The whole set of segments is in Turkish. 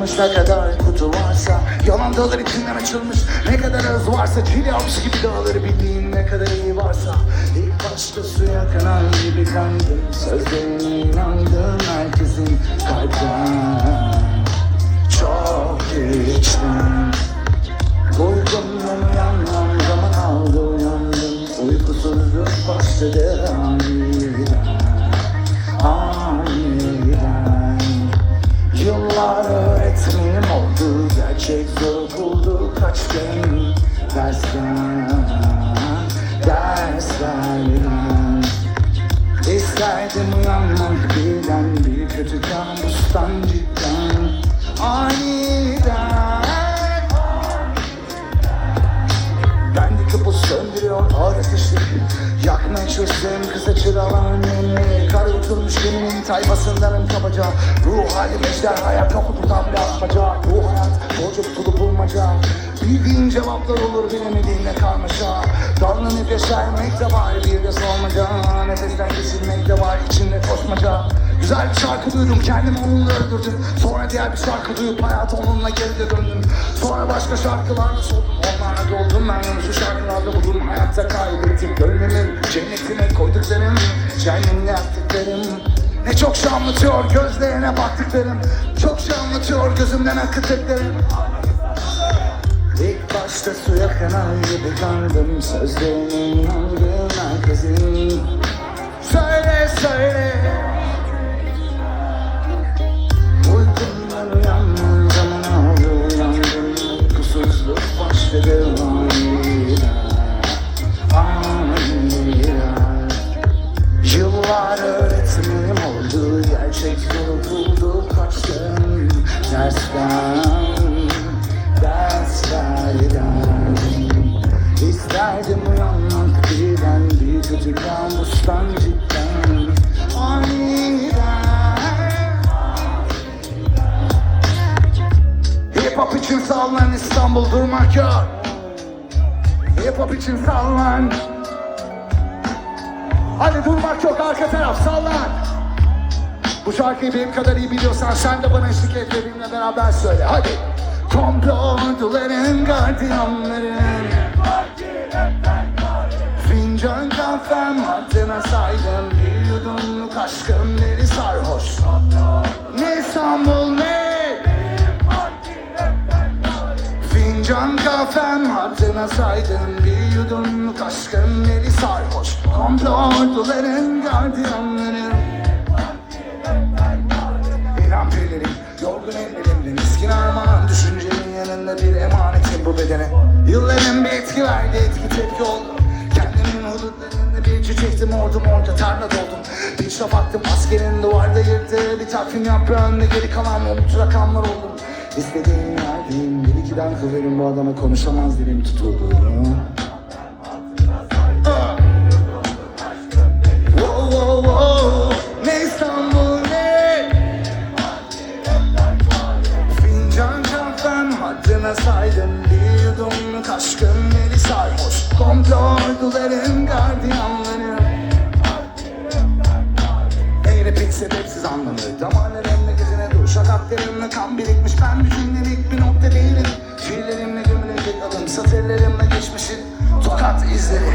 açılmış ne kadar kutu varsa. Yalan dağlar içinden açılmış ne kadar ağız varsa. Cilyamış gibi dağları bildiğin ne kadar iyi varsa. İlk başta suya kanar gibi kandım Sözlerine inandım herkesin kalbine. Çok içtim Uykumdan uyanmam zaman aldı uyandım. Uykusuzluk başladı aniden Gerçek zor buldu kaç gün tayfasındanım kabaca. Ruh halim ejderhaya kaputudan bir atmaca Bu hayat borcu tutulu bulmaca. Bildiğin cevaplar olur bilemediğinle karmaşa. Dallanıp yaşarmak da var bir de sormaca. Nefesten kesilmek de var içinde koşmaca. Güzel bir şarkı duydum kendimi onunla öldürdüm. Sonra diğer bir şarkı duyup hayata onunla geri de döndüm. Sonra başka şarkılarla soldum Onlarla doldum. Ben onu şu şarkılarda buldum Hayatta kaybettim. Gönlümün cennetine koyduklarım Cehennemle yaptıklarım Ne çok şey anlatıyor gözlerine baktıklarım. Çok şey anlatıyor gözümden akıttıklarım. İlk başta suya kanar gibi kandım Sözlerine inandım herkesin Söyle söyle Hadi durmak yok arka taraf sallan Bu şarkıyı benim kadar iyi biliyorsan sen de bana eşlik et ve beraber söyle. Hadi. Komplo orduların gardiyanları Fincan kahvem haddine saydım Bir yudumluk aşkım deli sarhoş. Ne İstanbul ne Fincan kahvem haddine saydım Yudumluk aşkım deli sarhoş. Komplo orduların gardiyanları. İnan pirilerim, yorgun ellerimle miskin armağan. Düşüncemin yanında bir emanetim bu bedene. Yılların bir etki verdi, etki tepki oldu. Kendimin hudutlarında bir çiçektim ordum orada tarla doldum. Bir şafaktım askerin duvarda yırttığı Bir takvim yaprağında geri kalan umut rakamlar oldum İstediğim yerdeyim, bir iki dankı verin bu adama konuşamaz dilim tutuldu orduların gardiyanları. Eğrip hiç sebepsiz anlamı. Damarlarımla gezine dur. Şakaklarımla kan birikmiş. Ben bir cümlelik bir nokta değilim. Şiirlerimle gömülecek adım Satırlarımla geçmişin tokat izleri.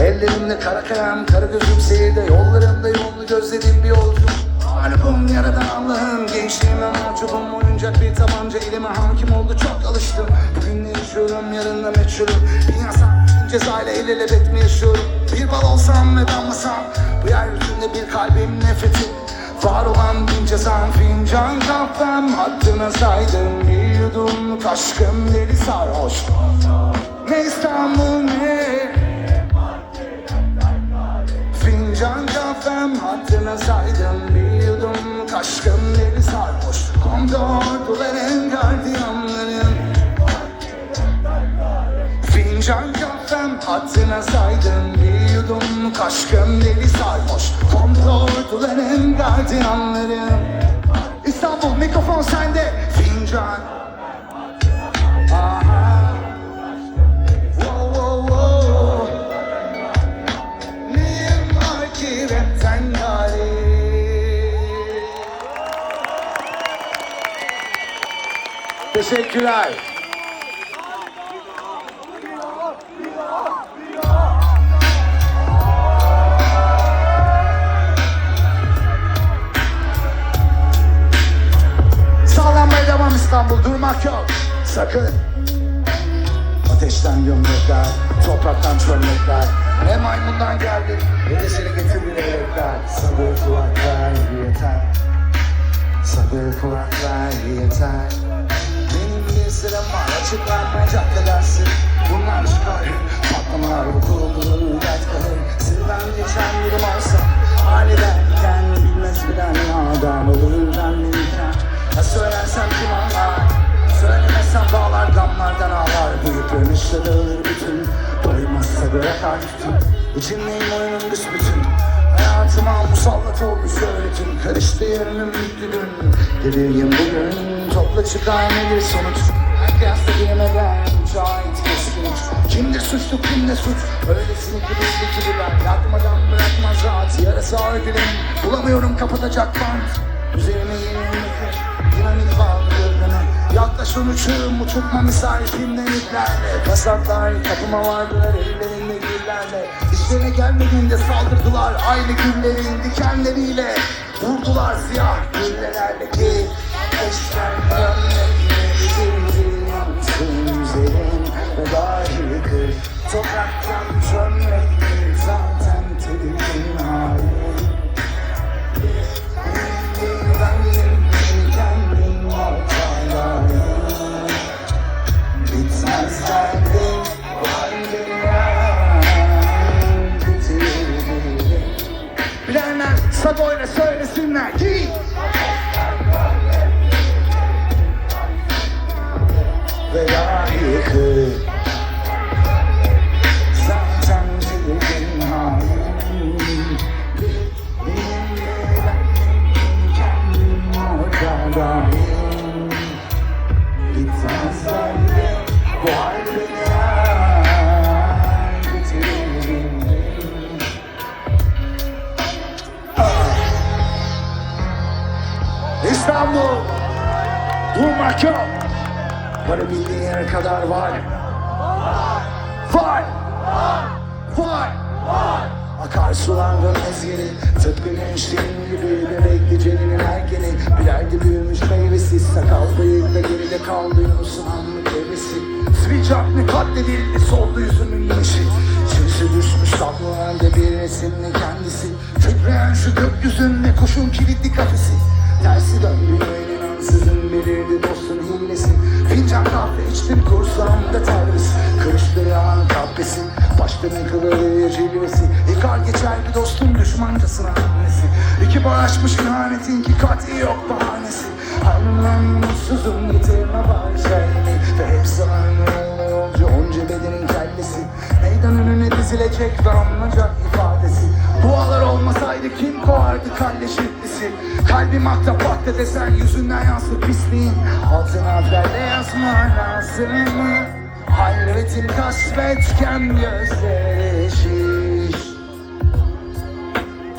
Ellerimle kara kalem Kara gözüm seyirde. Yollarımda yolunu gözlediğim bir yolcu Mağlubum yaradan Allah'ım. Gençliğime mahcubum. Oyuncak bir tabanca elime hakim oldu. Çok alıştım. Bugün ne yaşıyorum? Yarın da meçhulüm. Dünya cezayla el ele bet mi yaşıyorum. Bir bal olsam ve damlasam Bu yeryüzünde bir kalbim nefreti Var olan bin cezam fincan kahvem Haddına saydım. Bir yudumluk aşkım deli sarhoş. Ne İstanbul ne Fincan kahvem haddına saydım. Bir yudumluk aşkım deli sarhoş. Kondor duların gardiyanlarım Fincan kahvem haddına saydım Bir yudumluk aşkım deli sarhoş Komplo orduların gardiyanları İstanbul mikrofon sende Fincan Aha. Wow, wow. Neyim var ki rapten gari Teşekkürler. Sakın. Ateşten gömlekler, topraktan çömlekler. Ne maymundan geldi, ne de seni getirdi melekler. Sabır kulaklar yeter. Sabır kulaklar yeter. Benim bir sıram var, açıklanmayacak kadarsı. Bunlar çıkar, patlamalar, kurulur, dert kalır. Sırdan geçen birim olsa, haliderken bilmez bilen adam olur ben. Ya söylersem kim anlar? Söylemezsem bağlar gamlardan ağlar Büyüklenişle dağılır bütün Doymazsa bırakar tütün İçindeyim oyunun büsbütün Hayatıma musallat olmuş öğretim Karıştı yarınım bitti dün Delirgin bugün Topla çıkar nedir sonuç Kıyasla girmeden Cahit keskin uç Kimdir suçlu kimde suç Öylesini kılıçlı gibiler Yakmadan bırakmaz rahat Yarası ağır dilim Bulamıyorum kapatacak bant Üzerime yeni yıkır Dinamik bağlıyorum Yaklaş uçurum uçurtma misal filmden iplerle Kasaplar kapıma vardılar ellerinde güllerle. İşlerine gelmediğinde saldırdılar Aynı güllerin dikenleriyle. Vurdular siyah güllelerle ki Eşler gömlekleri yansın üzerin Ve Topraktan İstanbul Durmak yok Varabildiğin yere kadar var. Var. Var. Akarsular dönmez geri Tıpkı gençliğin gibi Bebek gecenin ergeni Bilal'de büyümüş meyvesi Sakal bıyıkla geride kaldı Yunus'un anlık hevesi Switch aklı katledildi Soldu yüzümün güneşi Çirisi düşmüş tablolarda bir resimli kendisi. Tükreyen şu gökyüzünde kuşun kilitli kafesi. Tersi döndü ansızın belirdi dostun hilesi. Fincan kahve içtim kursağımda tervis Kırıştı yalan kahvesi Başkanın kılığı cilvesi Yıkar geçer bir dostun düşmancasına annesi İki bağışmış ihanetin ki kat'i yok bahanesi. Halimden mutsuzum yitirme var şeyini Ve hepsi aynı yolcu onca bedenin kellesi. Meydan önüne dizilecek ve anlayacak ifadesi Dualar olmasaydı kim kovardı kalle şiddisi Kalbim akta pakta desen yüzünden yansır pisliğin. Altın harflerle yazma lazım Halvetin kasvetken gözleri şiş.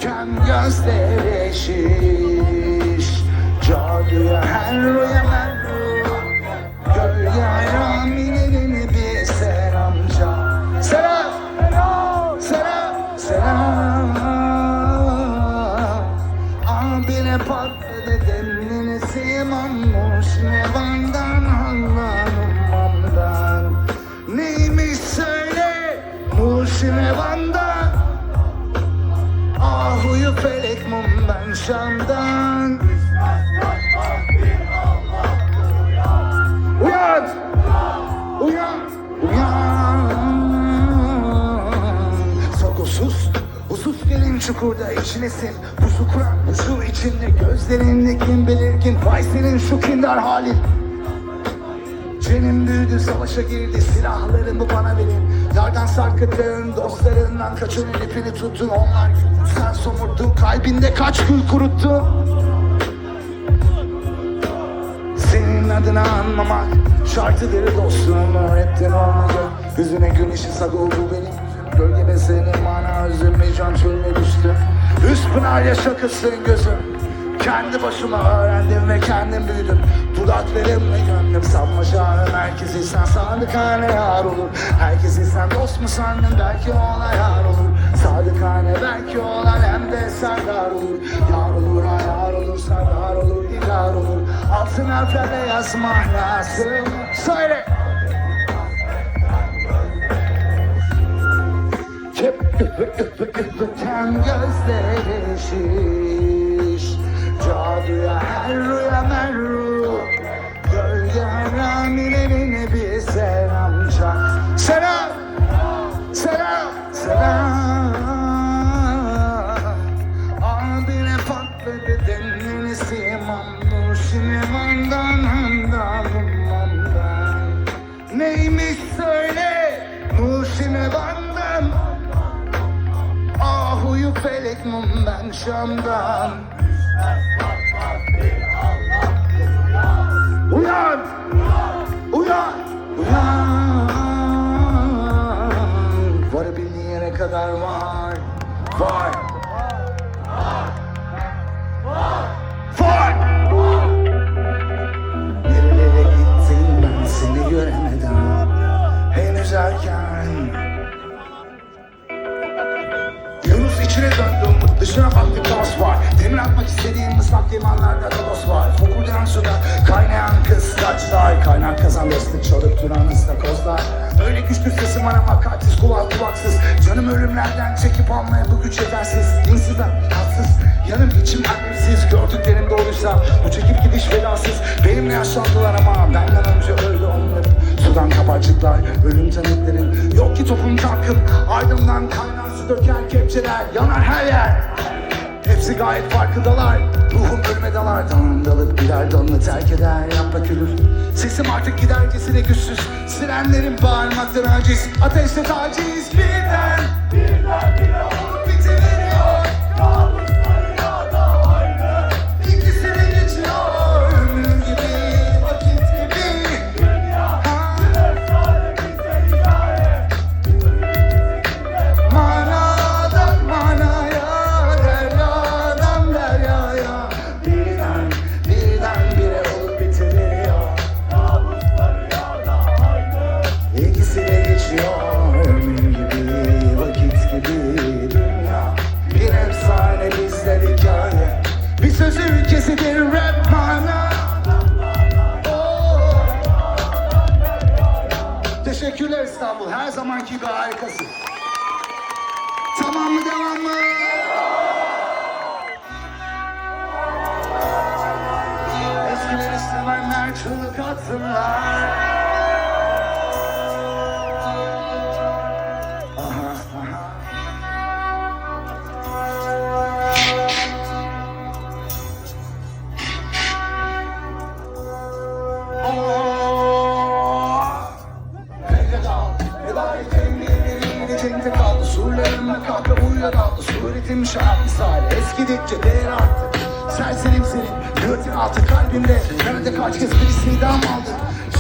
Kem gözleri şiş. Caduya her rüya merru Gölge hayraninin Muş ne vandan Ahuyu felek mum ben Şam'dan Uyan! Uyan! Uyan! Soko sus! Husus gelin çukurda içinesin Pusu kuran şu içinde Gözlerindeki belirgin Vay senin şu kindar halin Cenin büyüdü savaşa girdi Silahlarımı bana verin? Yardan sarkıttın dostlarından Kaçının ipini tuttun Onlar güldü sen somurttun Kalbinde kaç gül kuruttun? Senin adını anmamak şartıdır dostum Öğrettin olmayacak Yüzüne güneşi sagol bu benim Gölgede senin mana üzülme can çölüne düştüm. Üst pınar yaşakısın gözüm. Kendi başıma öğrendim ve kendim büyüdüm Dudaklarımla gönlüm sanma şahım Herkes insan sadıkane yar olur Herkes insan dost mu sandın belki ona yar olur Sadıkane belki olan hem de serdar olur Yar olur ayar olur serdar olur idrar olur Altın harflerle yazmak lazım Söyle Köpürten gözleri şiş Caduya her rüya Gölge haramilerine bir selam. Çak Selam. Selam. Selam Abine patladı denini simam Nuşine mandan handalım ben Neymiş söyle Nuşine bandan Ah uyu felek mum ben Şam'dan kadar var Var Var Nerelere gittin ben seni göremedim Henüz erken. Yunus içine döndüm Dışına baktım kaos var. Demir atmak istediğim ıslak limanlarda lodos var. Fokurdayan suda kaynayan kıskaçlar Kaynar kazan destek çalıp duran ıstakozlar güçlü sesim var ama kalpsiz kulak kulaksız. Canım ölümlerden çekip almaya bu güç yetersiz. Dinsiz ben tatsız. Yanım içim kalpsiz. Gördüklerim doğruysa bu çekip gidiş velasız Benimle yaşlandılar ama benden önce öldü onlar Sudan kabarcıklar, ölüm tanıklarım Yok ki topum tankım Ardımdan kaynar su döker kepçeler. Yanar her yer Hepsi gayet farkındalar. Ruhum ölüme dalar. Dalıp birer dalını terk eder. Yaprak ölür Sesim artık gidercesine güçsüz. Sirenlerim bağırmaktan aciz. Ateşte taciz. Birden Birden bire Teşekkürler İstanbul. Her zamanki gibi harikasın. Tamam mı devam mı? Eskileri sevenler çığlık atsınlar. Uyuya daldı Suretim şarap misali Eskidikçe değer arttı. Serserim senin Göğtün altı kalbimde. Nerede kaç kez bir idam aldı?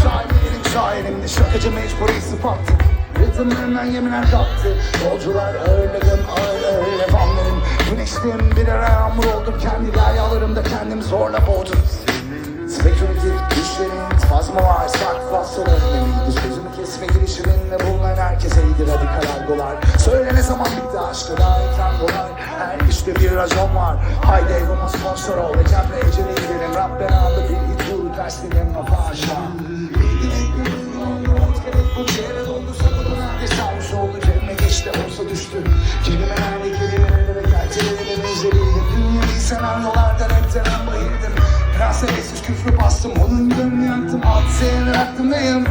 Şairlerim şairimdi Şakacı mecburi sıfattı Ritimlerinden yeminler kaptı Yolcular ağırladım ağır ağır Levanlarım Güneştim bir yağmur oldum Kendi deryalarımda kendimi zorla boğdum. Spekülatif düşlerin spazmı var. Sarkfasyon önlemiydi Sözümü kesme girişiminle bulunan herkese iyidir radikal argolar Söyle ne zaman bitti aşka dair tangolar Her işte bir racon var. Haydi egoma sponsor ol Ecem'le Ece'yle gidelim. Rab belalı bir hit vur Terslerim kafa aşağı. Bu çevre doldu sapını nerede sarmış oldu Cebime geçti olsa düştü Kelimelerle ve gerçelerine benzeriydim Dünyayı senaryolardan hepten bayırdım Prensesiz küfrü bastım onun gönlünü yaktım. Altı senedir aklımdayım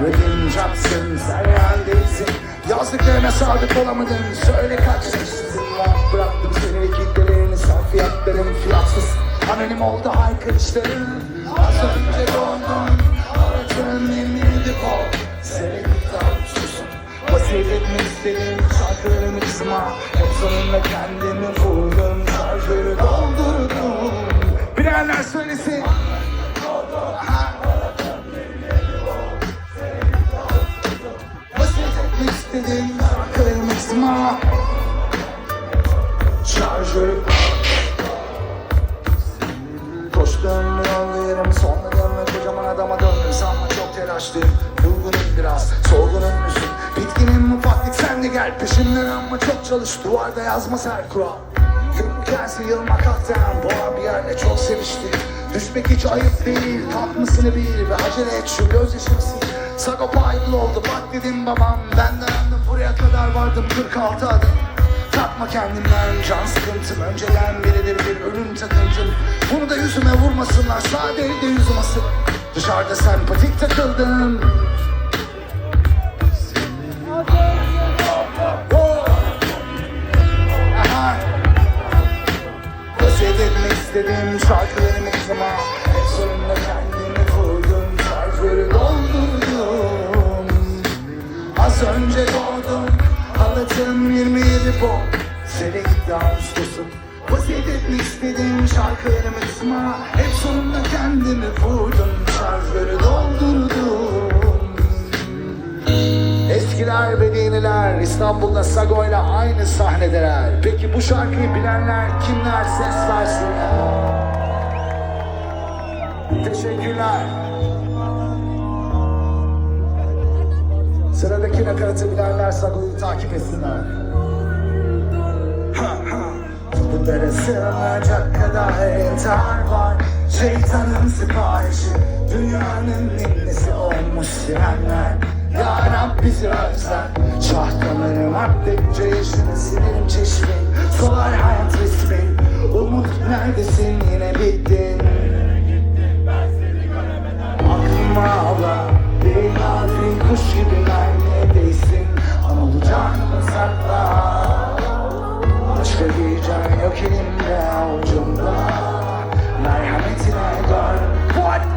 Rapim çatsın seryan değilsin Yazdıklarına sadık olamadın Söyle kaç çeşitsin. Var Bıraktım seni ve kitlelerini Sarfiyatların fiyatsız. Anonim oldu haykırışların Az önce doğdun Aracın emniydi kol Seni tutar susun Vasiyet etmek istedim Şarkılarımı kısma. Hep sonunda kendimi vurdum Şarjörü doldurdum. Bilenler söylesin. Aha. Şarkılarımı kısma Şarjörü Düştüm yol yerim sonladım ve kocaman adama döndüm Sanma çok telaşlıyım. Durgunum biraz sorgunun müsün Bitkinim ufaklık sen de gel peşimden ama çok çalış Duvarda yazmaz her kural. Yürürken yılmak haktan Boğa bir yerle çok seviştik Düşmek hiç ayıp değil Kalkmasını bil ve acele et şu gözyaşını sil. Sagopa ayrıl oldu bak dedim babam Ben dayandım buraya kadar vardım 46 adım. Takma kendimden can sıkıntım. Önceden beridir bir ölüm takıntım. Bunu da yüzüme vurmasınlar. Sade elde yüzüm asık Dışarıda sempatik takıldım! Özledim istedim şarkılarımı kızıma Az önce doğdum Halatım 27 bon Sene gitti Ağustos'um Vaziyetim istedim şarkılarımı kızıma Hep sonunda kendimi vurdum. Şarkıları doldurdum. Eskiler ve yeniler İstanbul'da Sago'yla aynı sahnedeler. Peki bu şarkıyı bilenler kimler? Ses versinler. Teşekkürler Sıradaki nakaratı bilenler Sago'yu takip etsinler. Bu dere sığınacak kadar intihar var. Şeytanın siparişi Dünyanın ninnisi olmuş sirenler. Ya Rab bizi özler. Şah damarım arttıkça yaşını silerim çeşmeyi Solar hayat resmin Umut neredesin? Yine bittin. Aklıma ala Bir nafi kuş gibi mermiyedesin Anılacağını sakla? Başka bir can yok elimde avucumda. Merhametine dön What?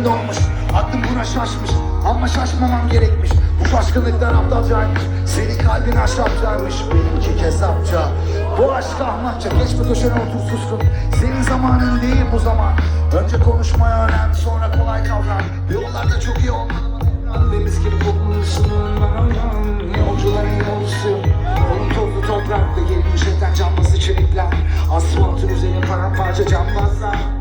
Yarım dolmuş Aklım buna şaşmış. Ama şaşmamam gerekmiş. Bu şaşkınlıklar aptalcaymış. Senin kalbin ahşapcaymış Benimki kesapça. Bu aşk ahmakça. Geçme köşene otur suskun. Senin zamanın değil bu zaman. Önce konuşmaya öğren sonra kolay kavran. Yollarda çok iyi olmalı Deniz gibi kokmuşsun Yolcuların yolcusu. Onun tozlu toprakta gelmiş eten cambazı çelikler Asfaltın üzerine paramparça cambazlar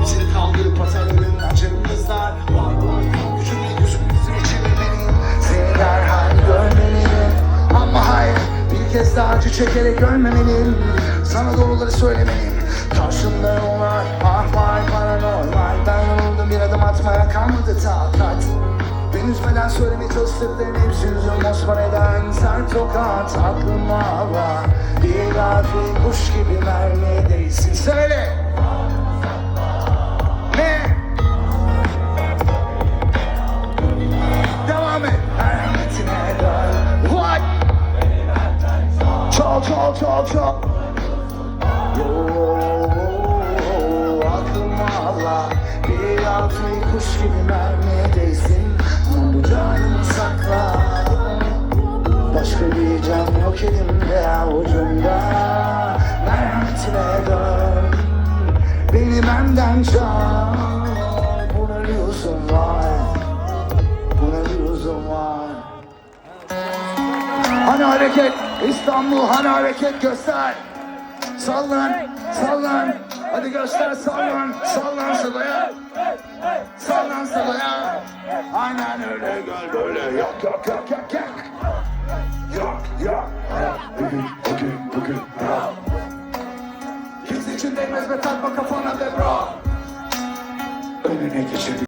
Hepsini kaldırıp atarım açarım kızlar Var var gücümle yüzümüzü çevirmeliyim Seni derhal görmeliyim Ama hayır bir kez daha acı çekerek ölmemeliyim Sana doğruları söylemeliyim. Karşımda yollar ah vay paranormal. Ben yoruldum bir adım atmaya kalmadı takat. Ben üzmeden söylemeye çalıştıkların hepsi yüzüm osman eden Sert tokat. Aklıma var Bir gafil kuş gibi mermiye değsin Söyle Çal çal çal çal. Yo, aklıma Allah Bir altın kuş gibi mermiye değsin Ama bu canımı sakla. Başka bir can yok elimde avucumda. Merhametine dön. Beni benden çal. Buna lüzum var. Buna lüzum var. Hani hareket İstanbul hani hareket göster. Sallan sallan. Hadi göster sallan. Sallan salaya Sallan salaya Aynen öyle. Gel böyle. Yok yok yok yok yok. Yok yok. Bugün bugün bugün. Kimse için değmez ve takma kafana be bro. Önüne geçelim